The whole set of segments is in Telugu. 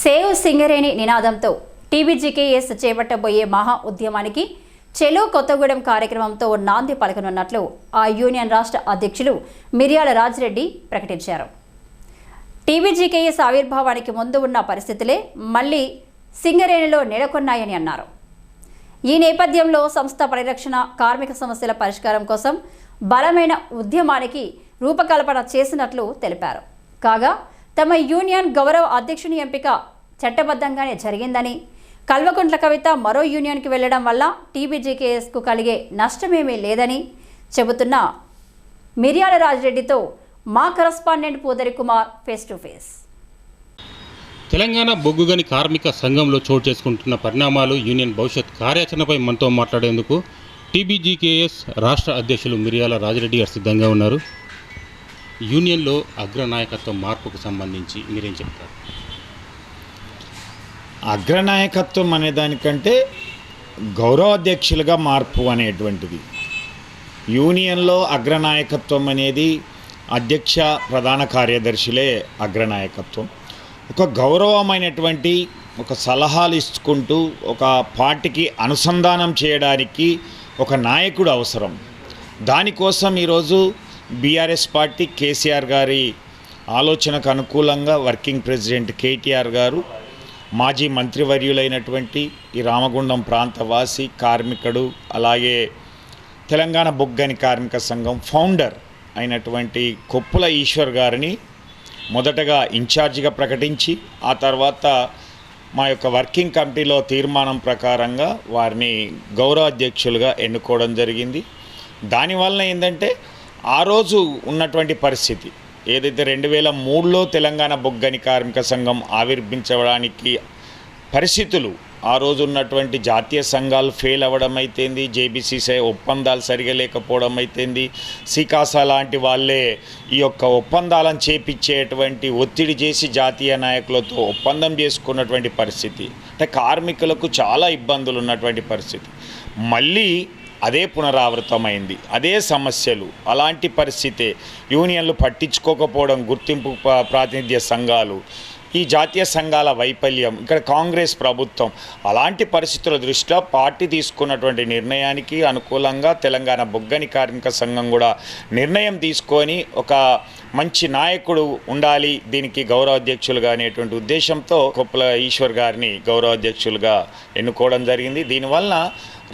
సేవ్ సింగరేణి నినాదంతో టీబీజీకేఎస్ చేపట్టబోయే మహా ఉద్యమానికి చెలో కొత్తగూడెం కార్యక్రమంతో నాంది పలకనున్నట్లు ఆ యూనియన్ రాష్ట్ర అధ్యక్షులు మిర్యాల రాజిరెడ్డి ప్రకటించారు. టీబీజీకేఎస్ ఆవిర్భావానికి ముందు ఉన్న పరిస్థితులే మళ్ళీ సింగరేణిలో నెలకొన్నాయని అన్నారు. ఈ నేపథ్యంలో సంస్థ పరిరక్షణ కార్మిక సమస్యల పరిష్కారం కోసం బలమైన ఉద్యమానికి రూపకల్పన చేసినట్లు తెలిపారు. కాగా తమ యూనియన్ గౌరవ అధ్యక్షుని ఎంపిక చట్టబద్ధంగానే జరిగిందని. కల్వకుంట్ల కవిత మరో యూనియన్కి వెళ్ళడం వల్ల టీబీజీకేఎస్కు కలిగే నష్టమేమీ లేదని చెబుతున్న మిర్యాల రాజిరెడ్డితో మా correspondent Pudari Kumar face to face. Telangana బొగ్గుగని కార్మిక సంఘంలో చోటు చేసుకుంటున్న పరిణామాలు యూనియన్ భవిష్యత్ కార్యాచరణపై మనతో మాట్లాడేందుకు టీబీజీకేఎస్ రాష్ట్ర అధ్యక్షులు మిర్యాల రాజిరెడ్డి గారు సిద్ధంగా ఉన్నారు. యూనియన్లో అగ్రనాయకత్వ మార్పుకు సంబంధించి మీరేం చెప్తారు? అగ్రనాయకత్వం అనే దానికంటే గౌరవాధ్యక్షులుగా మార్పు అనేటువంటిది. యూనియన్లో అగ్రనాయకత్వం అనేది అధ్యక్ష ప్రధాన కార్యదర్శులే అగ్రనాయకత్వం. ఒక గౌరవమైనటువంటి ఒక సలహాలు ఇచ్చుకుంటూ ఒక పార్టీకి అనుసంధానం చేయడానికి ఒక నాయకుడు అవసరం. దానికోసం ఈరోజు బీఆర్ఎస్ పార్టీ కేసీఆర్ గారి ఆలోచనకు అనుకూలంగా వర్కింగ్ ప్రెసిడెంట్ కేటీఆర్ గారు మాజీ మంత్రివర్యులైనటువంటి ఈ రామగుండం ప్రాంతవాసి కార్మికుడు అలాగే తెలంగాణ బొగ్గని కార్మిక సంఘం ఫౌండర్ అయినటువంటి కొప్పుల ఈశ్వర్ గారిని మొదటగా ఇన్ఛార్జిగా ప్రకటించి ఆ తర్వాత మా యొక్క వర్కింగ్ కమిటీలో తీర్మానం ప్రకారంగా వారిని గౌరవ అధ్యక్షులుగా ఎన్నుకోవడం జరిగింది. దానివల్ల ఏంటంటే ఆ రోజు ఉన్నటువంటి పరిస్థితి. ఏదైతే రెండు వేల మూడులో తెలంగాణ బొగ్గని కార్మిక సంఘం ఆవిర్భించడానికి పరిస్థితులు ఆ రోజు ఉన్నటువంటి జాతీయ సంఘాలు ఫెయిల్ అవ్వడం అయితేంది జేబీసీసీ ఒప్పందాలు సరిగా లేకపోవడం అయితేంది సికాసా లాంటి వాళ్ళే ఈ యొక్క ఒప్పందాలను చేపించేటువంటి ఒత్తిడి చేసి జాతీయ నాయకులతో ఒప్పందం చేసుకున్నటువంటి పరిస్థితి. అంటే కార్మికులకు చాలా ఇబ్బందులు ఉన్నటువంటి పరిస్థితి. మళ్ళీ అదే పునరావృతమైంది. అదే సమస్యలు అలాంటి పరిస్థితే యూనియన్లు పట్టించుకోకపోవడం గుర్తింపు ప్రాతినిధ్య సంఘాలు ఈ జాతీయ సంఘాల వైఫల్యం ఇక్కడ కాంగ్రెస్ ప్రభుత్వం అలాంటి పరిస్థితుల దృష్ట్యా పార్టీ తీసుకున్నటువంటి నిర్ణయానికి అనుకూలంగా తెలంగాణ బొగ్గని కార్మిక సంఘం కూడా నిర్ణయం తీసుకొని ఒక మంచి నాయకుడు ఉండాలి దీనికి గౌరవాధ్యక్షులుగా అనేటువంటి ఉద్దేశంతో కొప్పుల ఈశ్వర్ గారిని గౌరవాధ్యక్షులుగా ఎన్నుకోవడం జరిగింది. దీనివల్ల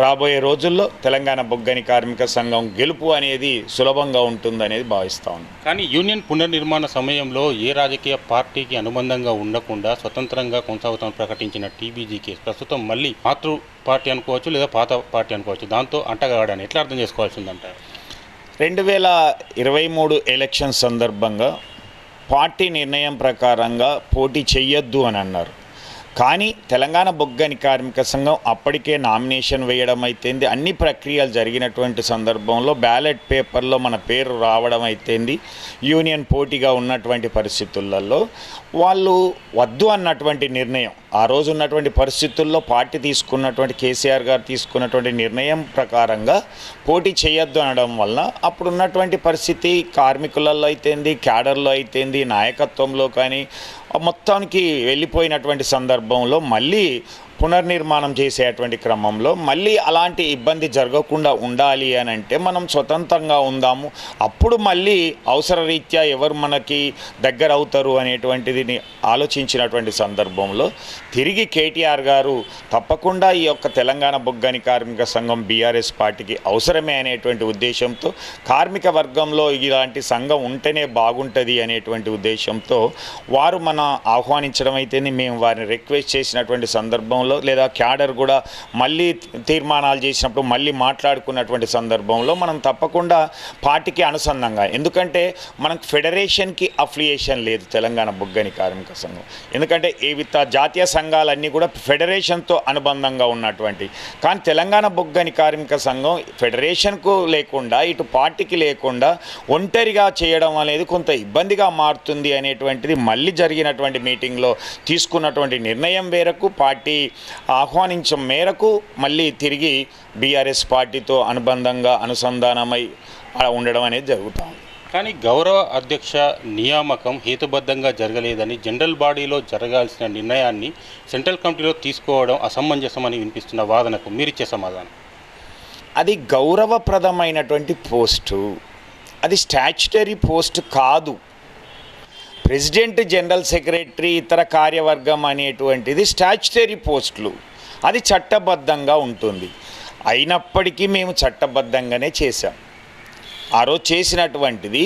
రాబోయే రోజుల్లో తెలంగాణ బొగ్గని కార్మిక సంఘం గెలుపు అనేది సులభంగా ఉంటుందనేది భావిస్తా ఉన్నాను కానీ యూనియన్ పునర్నిర్మాణ సమయంలో ఏ రాజకీయ పార్టీకి అనుబంధంగా ఉండకుండా స్వతంత్రంగా కొనసాగుతామని ప్రకటించిన టీబీజీకే ప్రస్తుతం మళ్ళీ మాతృ పార్టీ అనుకోవచ్చు లేదా పాత పార్టీ అనుకోవచ్చు. దాంతో అంటగాడని ఎట్లా అర్థం చేసుకోవాల్సిందంటారు? రెండు వేల ఇరవై మూడు ఎలక్షన్ సందర్భంగా పార్టీ నిర్ణయం ప్రకారంగా పోటీ చెయ్యొద్దు అని అన్నారు. కానీ తెలంగాణ బొగ్గని కార్మిక సంఘం అప్పటికే నామినేషన్ వేయడం అయితేంది. అన్ని ప్రక్రియలు జరిగినటువంటి సందర్భంలో బ్యాలెట్ పేపర్లో మన పేరు రావడం అయితేంది. యూనియన్ పోటీగా ఉన్నటువంటి పరిస్థితులలో వాళ్ళు వద్దు అన్నటువంటి నిర్ణయం. ఆ రోజు ఉన్నటువంటి పరిస్థితుల్లో పార్టీ తీసుకున్నటువంటి కేసీఆర్ గారు తీసుకున్నటువంటి నిర్ణయం ప్రకారంగా పోటీ చేయొద్దు అనడం వలన అప్పుడు ఉన్నటువంటి పరిస్థితి కార్మికులలో అయితేంది క్యాడర్లో అయితేంది నాయకత్వంలో కానీ మొత్తానికి వెళ్ళిపోయినటువంటి సందర్భంలో మళ్ళీ పునర్నిర్మాణం చేసేటువంటి క్రమంలో మళ్ళీ అలాంటి ఇబ్బంది జరగకుండా ఉండాలి అని అంటే మనం స్వతంత్రంగా ఉందాము. అప్పుడు మళ్ళీ అవసర రీత్యా ఎవరు మనకి దగ్గర అవుతారు అనేటువంటిది ఆలోచించినటువంటి సందర్భంలో తిరిగి కేటీఆర్ గారు తప్పకుండా ఈ యొక్క తెలంగాణ బొగ్గని కార్మిక సంఘం బీఆర్ఎస్ పార్టీకి అవసరమే అనేటువంటి ఉద్దేశంతో కార్మిక వర్గంలో ఇలాంటి సంఘం ఉంటేనే బాగుంటుంది అనేటువంటి ఉద్దేశంతో వారు మన ఆహ్వానించడం అయితేనే మేము వారిని రిక్వెస్ట్ చేసినటువంటి సందర్భంలో లేదా క్యాడర్ కూడా మళ్ళీ తీర్మానాలు చేసినప్పుడు మళ్ళీ మాట్లాడుకున్నటువంటి సందర్భంలో మనం తప్పకుండా పార్టీకి అనుసంధంగా ఎందుకంటే మనకు ఫెడరేషన్కి అఫిలియేషన్ లేదు తెలంగాణ బొగ్గని కార్మిక సంఘం. ఎందుకంటే ఈ జాతీయ సంఘాలన్నీ కూడా ఫెడరేషన్తో అనుబంధంగా ఉన్నటువంటి. కానీ తెలంగాణ బొగ్గని కార్మిక సంఘం ఫెడరేషన్కు లేకుండా ఇటు పార్టీకి లేకుండా ఒంటరిగా చేయడం అనేది కొంత ఇబ్బందిగా మారుతుంది అనేటువంటిది మళ్ళీ జరిగినటువంటి మీటింగ్లో తీసుకున్నటువంటి నిర్ణయం మేరకు పార్టీ ఆహ్వానించడం మేరకు మళ్ళీ తిరిగి బీఆర్ఎస్ పార్టీతో అనుబంధంగా అనుసంధానమై అలా ఉండడం అనేది జరుగుతుంది కానీ గౌరవ అధ్యక్ష నియామకం హేతుబద్ధంగా జరగలేదని జనరల్ బాడీలో జరగాల్సిన నిర్ణయాన్ని సెంట్రల్ కమిటీలో తీసుకోవడం అసమంజసమని వినిపిస్తున్న వాదనకు మీరిచ్చే సమాధానం? అది గౌరవప్రదమైనటువంటి పోస్టు. అది స్టాచ్యుటరీ పోస్ట్ కాదు. ప్రెసిడెంట్ జనరల్ సెక్రటరీ ఇతర కార్యవర్గం అనేటువంటిది స్టాచ్యుటరీ పోస్టులు. అది చట్టబద్ధంగా ఉంటుంది. అయినప్పటికీ మేము చట్టబద్ధంగానే చేశాం. ఆ రోజు చేసినటువంటిది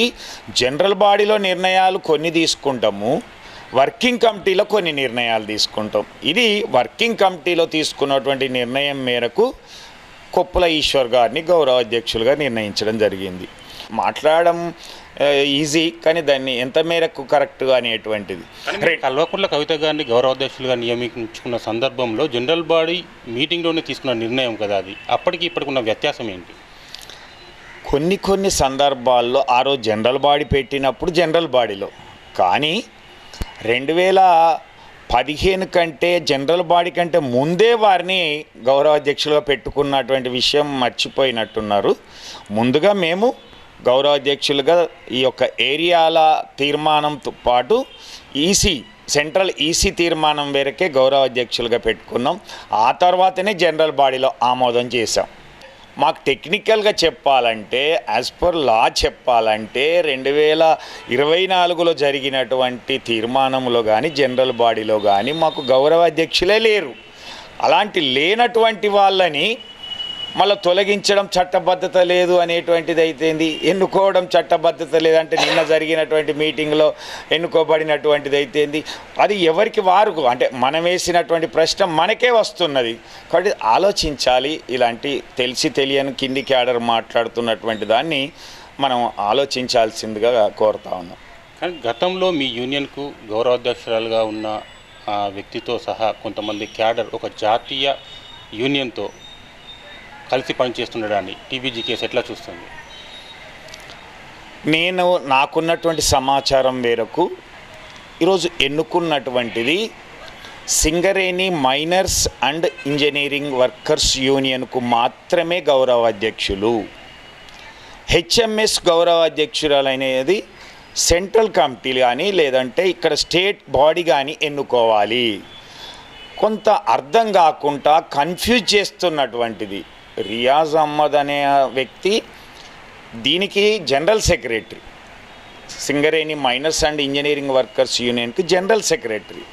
జనరల్ బాడీలో నిర్ణయాలు కొన్ని తీసుకుంటాము వర్కింగ్ కమిటీలో కొన్ని నిర్ణయాలు తీసుకుంటాం. ఇది వర్కింగ్ కమిటీలో తీసుకున్నటువంటి నిర్ణయం మేరకు కొప్పుల ఈశ్వర్ గారిని గౌరవ అధ్యక్షులుగా నిర్ణయించడం జరిగింది. మాట్లాడడం ఈజీ కానీ దాన్ని ఎంత మేరకు కరెక్ట్ అనేటువంటిది. కల్వకుంట్ల కవిత గారిని గౌరవ అధ్యక్షులుగా నియమించుకున్న సందర్భంలో జనరల్ బాడీ మీటింగ్లోనే తీసుకున్న నిర్ణయం కదా అది. అప్పటికి ఇప్పటికున్న వ్యత్యాసం ఏంటి? కొన్ని కొన్ని సందర్భాల్లో ఆ రోజు జనరల్ బాడీ పెట్టినప్పుడు జనరల్ బాడీలో. కానీ రెండు వేల పదిహేను కంటే జనరల్ బాడీ కంటే ముందే వారిని గౌరవ అధ్యక్షులుగా పెట్టుకున్నటువంటి విషయం మర్చిపోయినట్టున్నారు. ముందుగా మేము గౌరవాధ్యక్షులుగా ఈ యొక్క ఏరియాల తీర్మానంతో పాటు ఈసీ సెంట్రల్ ఈసీ తీర్మానం మేరకే గౌరవ అధ్యక్షులుగా పెట్టుకున్నాం. ఆ తర్వాతనే జనరల్ బాడీలో ఆమోదం చేశాం. మాకు టెక్నికల్గా చెప్పాలంటే యాజ్ పర్ లా చెప్పాలంటే రెండు వేల ఇరవై నాలుగులో జరిగినటువంటి తీర్మానంలో కానీ జనరల్ బాడీలో కానీ మాకు గౌరవ అధ్యక్షులే లేరు. అలాంటి లేనటువంటి వాళ్ళని మళ్ళీ తొలగించడం చట్టబద్ధత లేదు అనేటువంటిది అయితేంది ఎన్నుకోవడం చట్టబద్ధత లేదంటే నిన్న జరిగినటువంటి మీటింగ్లో ఎన్నుకోబడినటువంటిది అయితేంది అది ఎవరికి వారు అంటే మనం వేసినటువంటి ప్రశ్న మనకే వస్తున్నది. కాబట్టి ఆలోచించాలి. ఇలాంటి తెలిసి తెలియని కింది క్యాడర్ మాట్లాడుతున్నటువంటి దాన్ని మనం ఆలోచించాల్సిందిగా కోరుతా ఉన్నాం. కానీ గతంలో మీ యూనియన్కు గౌరవాధ్యక్షురాలుగా ఉన్న వ్యక్తితో సహా కొంతమంది క్యాడర్ ఒక జాతీయ యూనియన్తో కలిసి పనిచేస్తుండడాన్ని టీబీజీ కేసు ఎట్లా చూస్తుంది? నేను నాకున్నటువంటి సమాచారం మేరకు ఈరోజు ఎన్నుకున్నటువంటిది Singareni miners and engineering workers యూనియన్కు మాత్రమే గౌరవ అధ్యక్షులు హెచ్ఎంఎస్ గౌరవ అధ్యక్షురాలనేది సెంట్రల్ కమిటీలు కానీ లేదంటే ఇక్కడ స్టేట్ బాడీ కానీ ఎన్నుకోవాలి. కొంత అర్థం కాకుండా కన్ఫ్యూజ్ చేస్తున్నటువంటిది. రియాజ్ అహ్మద్ అనే వ్యక్తి దీనికి general secretary Singareni miners and engineering workers యూనియన్కి general secretary.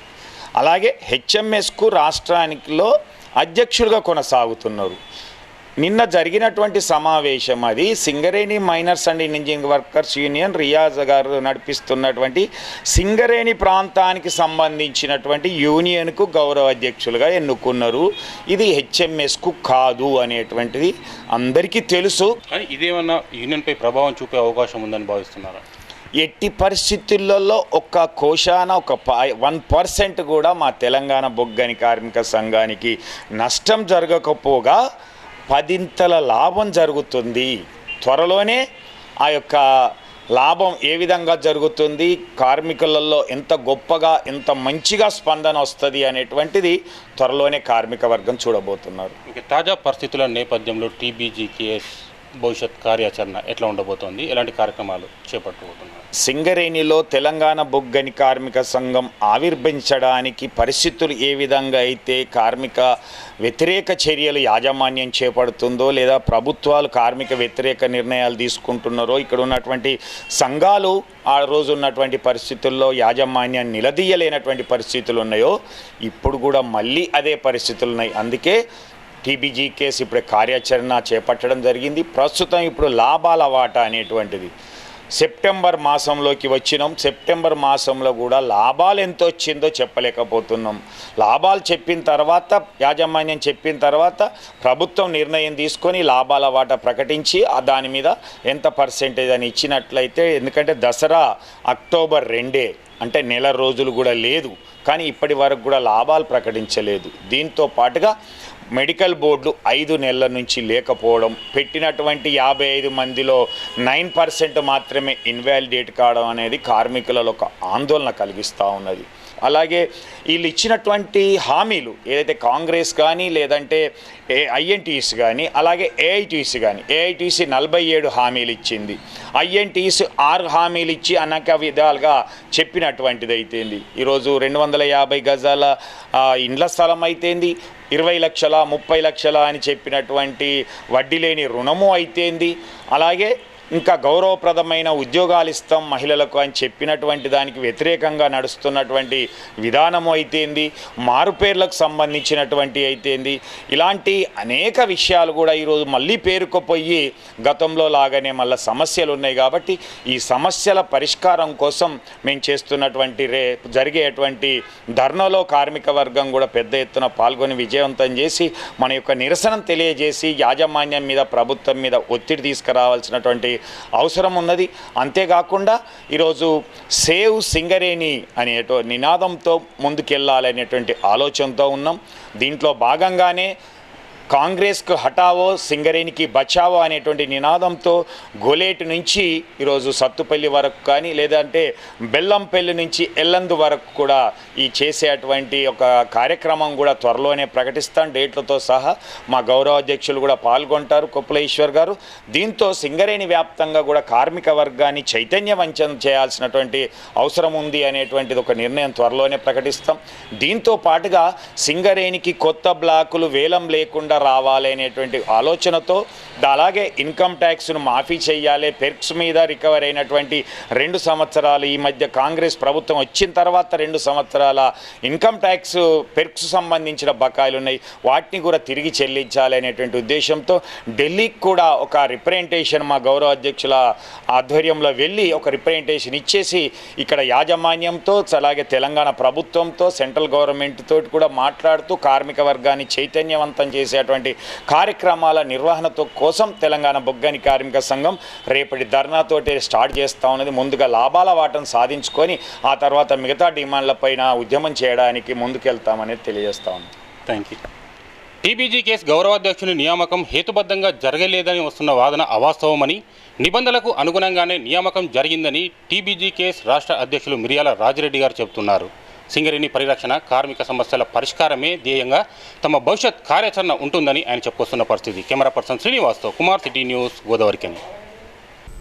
అలాగే హెచ్ఎంఎస్కు రాష్ట్రానికిలో అధ్యక్షుడిగా కొనసాగుతున్నారు. నిన్న జరిగినటువంటి సమావేశం అది. Singareni miners and engineering workers union Riyaz గారు నడిపిస్తున్నటువంటి సింగరేణి ప్రాంతానికి సంబంధించినటువంటి యూనియన్కు గౌరవ అధ్యక్షులుగా ఎన్నుకున్నారు. ఇది హెచ్ఎంఎస్కు కాదు అనేటువంటిది అందరికీ తెలుసు. ఇదేమన్నా యూనియన్పై ప్రభావం చూపే అవకాశం ఉందని భావిస్తున్నారా? ఎట్టి పరిస్థితులలో ఒక్క కోశాన ఒక వన్ పర్సెంట్ కూడా మా తెలంగాణ బొగ్గని కార్మిక సంఘానికి నష్టం జరగకపోగా పదింతల లాభం జరుగుతుంది. త్వరలోనే ఆ యొక్క లాభం ఏ విధంగా జరుగుతుంది? కార్మికులలో ఎంత గొప్పగా ఎంత మంచిగా స్పందన వస్తుంది అనేటువంటిది త్వరలోనే కార్మిక వర్గం చూడబోతున్నారు. ఇంకా తాజా పరిస్థితుల నేపథ్యంలో టీబీజీకేఎస్ భవిష్యత్ కార్యాచరణ ఎట్లా ఉండబోతోంది? ఎలాంటి కార్యక్రమాలు చేపట్టబోతున్నారు? సింగరేణిలో తెలంగాణ బొగ్గని కార్మిక సంఘం ఆవిర్భించడానికి పరిస్థితులు ఏ విధంగా అయితే కార్మిక వ్యతిరేక చర్యలు యాజమాన్యం చేపడుతుందో లేదా ప్రభుత్వాలు కార్మిక వ్యతిరేక నిర్ణయాలు తీసుకుంటున్నారో ఇక్కడ ఉన్నటువంటి సంఘాలు ఆ రోజు ఉన్నటువంటి పరిస్థితుల్లో యాజమాన్యాన్ని నిలదీయలేనటువంటి పరిస్థితులు ఉన్నాయో ఇప్పుడు కూడా మళ్ళీ అదే పరిస్థితులు ఉన్నాయి. అందుకే టీబీజీ కేసు ఇప్పుడు కార్యాచరణ చేపట్టడం జరిగింది. ప్రస్తుతం ఇప్పుడు లాభాల వాటా అనేటువంటిది. సెప్టెంబర్ మాసంలోకి వచ్చినాం. సెప్టెంబర్ మాసంలో కూడా లాభాలు ఎంత వచ్చిందో చెప్పలేకపోతున్నాం. లాభాలు చెప్పిన తర్వాత యాజమాన్యం చెప్పిన తర్వాత ప్రభుత్వం నిర్ణయం తీసుకొని లాభాల వాట ప్రకటించి ఆ దాని మీద ఎంత పర్సెంటేజ్ అని ఇచ్చినట్లయితే ఎందుకంటే దసరా అక్టోబర్ రెండే అంటే నెల రోజులు కూడా లేదు. కానీ ఇప్పటి వరకు కూడా లాభాలు ప్రకటించలేదు. దీంతో పాటుగా మెడికల్ బోర్డులు ఐదు నెలల నుంచి లేకపోవడం పెట్టినటువంటి యాభై ఐదు మందిలో నైన్ పర్సెంట్ మాత్రమే ఇన్వాలిడేట్ కావడం అనేది కార్మికులలో ఒక ఆందోళన కలిగిస్తూ ఉన్నది. అలాగే వీళ్ళు ఇచ్చినటువంటి హామీలు ఏదైతే కాంగ్రెస్ కానీ లేదంటే ఏ ఐఎన్టీస్ కానీ అలాగే ఏఐటీసీ కానీ ఏఐటీసీ నలభై ఏడు హామీలు ఇచ్చింది ఐఎన్టీసీ ఆరు హామీలు ఇచ్చి అనేక విధాలుగా చెప్పినటువంటిది అయితేంది ఈరోజు రెండు వందల యాభై గజాల ఇండ్ల స్థలం అయితేంది ఇరవై లక్షల ముప్పై లక్షల అని చెప్పినటువంటి వడ్డీ లేని రుణము అయితేంది. అలాగే ఇంకా గౌరవప్రదమైన ఉద్యోగాలు ఇస్తాం మహిళలకు అని చెప్పినటువంటి దానికి వ్యతిరేకంగా నడుస్తున్నటువంటి విధానము అయితేంది మారుపేర్లకు సంబంధించినటువంటి అయితేంది ఇలాంటి అనేక విషయాలు కూడా ఈరోజు మళ్ళీ పేరుకుపోయి గతంలో లాగానే మళ్ళీ సమస్యలు ఉన్నాయి కాబట్టి ఈ సమస్యల పరిష్కారం కోసం మేము చేస్తున్నటువంటి రే జరిగేటువంటి ధర్నలో కార్మిక వర్గం కూడా పెద్ద ఎత్తున పాల్గొని విజయవంతం చేసి మన యొక్క నిరసన తెలియజేసి యాజమాన్యం మీద ప్రభుత్వం మీద ఒత్తిడి తీసుకురావాల్సినటువంటి అవసరం ఉన్నది అంతేకాకుండా ఈరోజు సేవ్ సింగరేణి అనేటో నినాదంతో ముందుకెళ్ళాలనేటువంటి ఆలోచనతో ఉన్నాం. దీంట్లో భాగంగానే కాంగ్రెస్కు హటావో సింగరేణికి బచావో అనేటువంటి నినాదంతో గొలేటు నుంచి ఈరోజు సత్తుపల్లి వరకు కానీ లేదంటే బెల్లంపల్లి నుంచి ఎల్లందు వరకు కూడా ఈ చేసేటువంటి ఒక కార్యక్రమం కూడా త్వరలోనే ప్రకటిస్తాం. డేట్లతో సహా మా గౌరవ అధ్యక్షులు కూడా పాల్గొంటారు కొప్పుల ఈశ్వర్ గారు. దీంతో సింగరేణి వ్యాప్తంగా కూడా కార్మిక వర్గాన్ని చైతన్యవంచన చేయాల్సినటువంటి అవసరం ఉంది అనేటువంటిది ఒక నిర్ణయం త్వరలోనే ప్రకటిస్తాం. దీంతో పాటుగా సింగరేణికి కొత్త బ్లాకులు వేలం లేకుండా రావాలి అనేటువంటి ఆలోచనతో అలాగే ఇన్కమ్ ట్యాక్స్ను మాఫీ చేయాలి పెర్క్స్ మీద రికవర్ అయినటువంటి రెండు సంవత్సరాలు ఈ మధ్య కాంగ్రెస్ ప్రభుత్వం వచ్చిన తర్వాత రెండు సంవత్సరాల ఇన్కమ్ ట్యాక్స్ పెర్క్స్ సంబంధించిన బకాయిలు ఉన్నాయి. వాటిని కూడా తిరిగి చెల్లించాలి అనేటువంటి ఉద్దేశంతో ఢిల్లీకి కూడా ఒక రిప్రజెంటేషన్ మా గౌరవ అధ్యక్షుల ఆధ్వర్యంలో వెళ్ళి ఒక రిప్రజెంటేషన్ ఇచ్చేసి ఇక్కడ యాజమాన్యంతో అలాగే తెలంగాణ ప్రభుత్వంతో సెంట్రల్ గవర్నమెంట్ తోటి కూడా మాట్లాడుతూ కార్మిక వర్గాన్ని చైతన్యవంతం చేసేటువంటి కార్యక్రమాల నిర్వహణతో కోసం తెలంగాణ బొగ్గని కార్మిక సంఘం రేపటి ధర్నాతోటి స్టార్ట్ చేస్తూ ఉన్నది. ముందుగా లాభాల వాటను సాధించుకొని ఆ తర్వాత మిగతా డిమాండ్లపైన ఉద్యమం చేయడానికి ముందుకెళ్తామనేది తెలియజేస్తా ఉంది. థ్యాంక్ యూ టీబీజీ కేసు గౌరవాధ్యక్షుని నియామకం హేతుబద్ధంగా జరగలేదని వస్తున్న వాదన అవాస్తవమని నిబంధనలకు అనుగుణంగానే నియామకం జరిగిందని టీబీజీ కేసు రాష్ట్ర అధ్యక్షులు మిరియాల రాజిరెడ్డి గారు చెబుతున్నారు. సింగరేణి పరిరక్షణ కార్మిక సమస్యల పరిష్కారమే ధ్యేయంగా తమ భవిష్యత్ కార్యాచరణ ఉంటుందని ఆయన చెప్పుకొస్తున్న పరిస్థితి. కెమెరా పర్సన్ శ్రీనివాస్తో Kumar city news Godavari can